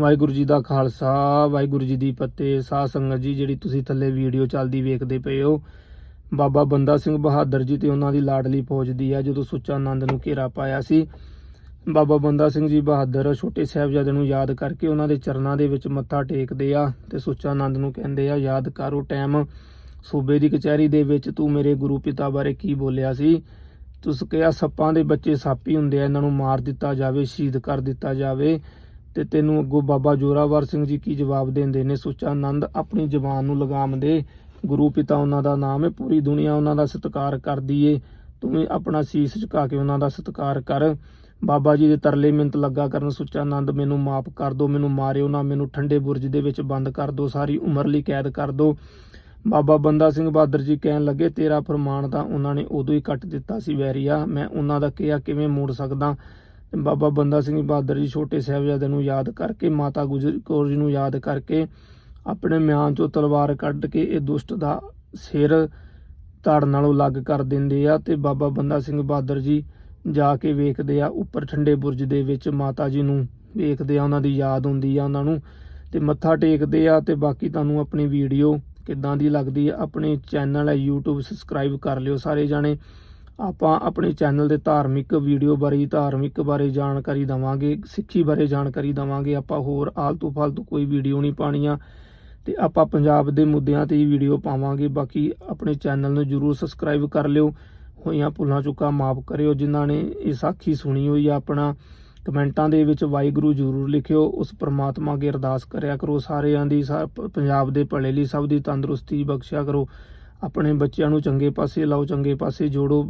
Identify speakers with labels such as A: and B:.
A: ਵਾਹਿਗੁਰੂ ਜੀ ਦਾ ਖਾਲਸਾ, ਵਾਹਿਗੁਰੂ ਜੀ ਦੀ ਫਤਿਹ। ਸਾਧ ਸੰਗਤ ਜੀ, ਜਿਹੜੀ ਤੁਸੀਂ ਥੱਲੇ ਵੀਡੀਓ ਚੱਲਦੀ ਵੇਖਦੇ ਪਏ ਹੋ, ਬਾਬਾ ਬੰਦਾ ਸਿੰਘ ਬਹਾਦਰ ਜੀ ਤੇ ਉਹਨਾਂ ਦੀ ਲਾਡਲੀ ਫੌਜ ਦੀ ਆ, ਜਦੋਂ ਸੁੱਚਾ ਆਨੰਦ ਨੂੰ ਘੇਰਾ ਪਾਇਆ ਸੀ। ਬਾਬਾ ਬੰਦਾ ਸਿੰਘ ਜੀ ਬਹਾਦਰ ਛੋਟੇ ਸਾਹਿਬਜ਼ਾਦੇ ਨੂੰ ਯਾਦ ਕਰਕੇ ਉਹਨਾਂ ਦੇ ਚਰਨਾਂ ਦੇ ਵਿੱਚ ਮੱਥਾ ਟੇਕਦੇ ਆ ਤੇ ਸੁੱਚਾ ਆਨੰਦ ਨੂੰ ਕਹਿੰਦੇ ਆ, ਯਾਦ ਕਰੋ ਟਾਈਮ, ਸੂਬੇ ਦੀ ਕਚਹਿਰੀ ਦੇ ਵਿੱਚ ਤੂੰ ਮੇਰੇ ਗੁਰੂ ਪਿਤਾ ਬਾਰੇ ਕੀ ਬੋਲਿਆ ਸੀ? ਤੁਸੀਂ ਕਿਹਾ, ਸੱਪਾਂ ਦੇ ਬੱਚੇ ਸੱਪ ਹੀ ਹੁੰਦੇ ਆ, ਇਹਨਾਂ ਨੂੰ ਮਾਰ ਦਿੱਤਾ ਜਾਵੇ, ਸ਼ਹੀਦ ਕਰ ਦਿੱਤਾ ਜਾਵੇ। ਤੇ ਤੈਨੂੰ ਅੱਗੋਂ ਬਾਬਾ ਜੋਰਾਵਰ ਸਿੰਘ ਜੀ ਕੀ ਜਵਾਬ ਦਿੰਦੇ ਨੇ? ਸੁੱਚਾ ਆਨੰਦ ਆਪਣੀ ਜ਼ਬਾਨ ਨੂੰ ਲਗਾਮ ਦੇ। ਗੁਰੂ ਪਿਤਾ ਉਹਨਾਂ ਦਾ ਨਾਮ ਹੈ, ਪੂਰੀ ਦੁਨੀਆ ਉਹਨਾਂ ਦਾ ਸਤਿਕਾਰ ਕਰਦੀ ਏ। ਤੂੰ ਵੀ ਆਪਣਾ ਸੀਸ ਝੁਕਾ ਕੇ ਉਹਨਾਂ ਦਾ ਸਤਿਕਾਰ ਕਰ। ਬਾਬਾ ਜੀ ਦੇ ਤਰਲੇ ਮਿੰਤ ਲੱਗਾ ਕਰਨ, ਸੁੱਚਾ ਆਨੰਦ ਮੈਨੂੰ ਮਾਫ ਕਰ ਦਿਓ ਮੈਨੂੰ ਮਾਰਿਓ ਨਾ, ਮੈਨੂੰ ਠੰਡੇ ਬੁਰਜ ਦੇ ਵਿੱਚ ਬੰਦ ਕਰ ਦਿਓ ਸਾਰੀ ਉਮਰ ਲਈ ਕੈਦ ਕਰ ਦਿਓ ਬਾਬਾ ਬੰਦਾ ਸਿੰਘ ਬਹਾਦਰ ਜੀ ਕਹਿਣ ਲੱਗੇ, ਤੇਰਾ ਫਰਮਾਨ ਤਾਂ ਉਹਨਾਂ ਨੇ ਉਦੋਂ ਹੀ ਕੱਟ ਦਿੱਤਾ ਸੀ ਵੈਰੀਆ। ਮੈਂ ਉਹਨਾਂ ਦਾ ਕਿਹਾ, ਕਿਵੇਂ ਮੋੜ ਸਕਦਾ? ਬਾਬਾ ਬੰਦਾ ਸਿੰਘ ਬਹਾਦਰ ਜੀ ਛੋਟੇ ਸਾਹਿਬਜ਼ਾਦੇ ਨੂੰ ਯਾਦ ਕਰਕੇ, ਮਾਤਾ ਗੁਜਰ ਕੌਰ ਜੀ ਨੂੰ ਯਾਦ ਕਰਕੇ ਆਪਣੇ ਮਿਆਨ ਚੋਂ ਤਲਵਾਰ ਕੱਢ ਕੇ ਇਹ ਦੁਸ਼ਟ ਦਾ ਸਿਰ ਧੜ ਨਾਲੋਂ ਅਲੱਗ ਕਰ ਦਿੰਦੇ ਆ ਤੇ ਬਾਬਾ ਬੰਦਾ ਸਿੰਘ ਬਹਾਦਰ ਜੀ ਜਾ ਕੇ ਵੇਖਦੇ ਆ, ਉੱਪਰ ਠੰਡੇ ਬੁਰਜ ਦੇ ਵਿੱਚ ਮਾਤਾ ਜੀ ਨੂੰ ਵੇਖਦੇ ਆ, ਉਹਨਾਂ ਦੀ ਯਾਦ ਹੁੰਦੀ ਆ ਉਹਨਾਂ ਨੂੰ ਤੇ ਮੱਥਾ ਟੇਕਦੇ ਆ ਤੇ ਬਾਕੀ ਤੁਹਾਨੂੰ ਆਪਣੀ ਵੀਡੀਓ ਕਿੱਦਾਂ ਦੀ ਲੱਗਦੀ ਆ, ਆਪਣੇ ਚੈਨਲ ਹੈ YouTube ਸਬਸਕ੍ਰਾਈਬ ਕਰ ਲਿਓ ਸਾਰੇ ਜਾਣੇ। ਆਪਾਂ ਆਪਣੇ ਚੈਨਲ ਦੇ ਧਾਰਮਿਕ ਵੀਡੀਓ ਬਾਰੇ, ਧਾਰਮਿਕ ਬਾਰੇ ਜਾਣਕਾਰੀ ਦਵਾਂਗੇ, ਸਿੱਖੀ ਬਾਰੇ ਜਾਣਕਾਰੀ ਦਵਾਂਗੇ। ਆਪਾਂ ਹੋਰ ਆਲਤੂ ਫਾਲਤੂ ਕੋਈ ਵੀਡੀਓ ਨਹੀਂ ਪਾਣੀਆਂ ਤੇ ਆਪਾਂ ਪੰਜਾਬ ਦੇ ਮੁੱਦਿਆਂ ਤੇ ਹੀ ਵੀਡੀਓ ਪਾਵਾਂਗੇ। ਬਾਕੀ ਆਪਣੇ ਚੈਨਲ ਨੂੰ ਜਰੂਰ ਸਬਸਕ੍ਰਾਈਬ ਕਰ ਲਿਓ। ਹੋਈਆਂ ਭੁੱਲਾਂ ਚੁੱਕਾਂ ਮਾਫ ਕਰਿਓ। ਜਿਨ੍ਹਾਂ ਨੇ ਇਹ ਸਾਖੀ ਸੁਣੀ ਹੋਈ ਆ, ਆਪਣਾ ਕਮੈਂਟਾਂ ਦੇ ਵਿੱਚ ਵਾਹਿਗੁਰੂ ਜਰੂਰ ਲਿਖਿਓ। ਉਸ ਪ੍ਰਮਾਤਮਾ ਅੱਗੇ ਅਰਦਾਸ ਕਰਿਆ ਕਰੋ। ਸਾਰਿਆਂ ਦੀ ਸਾ- ਪੰਜਾਬ ਦੇ ਭਲੇ ਲਈ ਸਭ ਦੀ ਤੰਦਰੁਸਤੀ ਬਖਸ਼ਿਆ ਕਰੋ। ਆਪਣੇ ਬੱਚਿਆਂ ਨੂੰ ਚੰਗੇ ਪਾਸੇ ਲਾਓ, ਚੰਗੇ ਪਾਸੇ ਜੋੜੋ।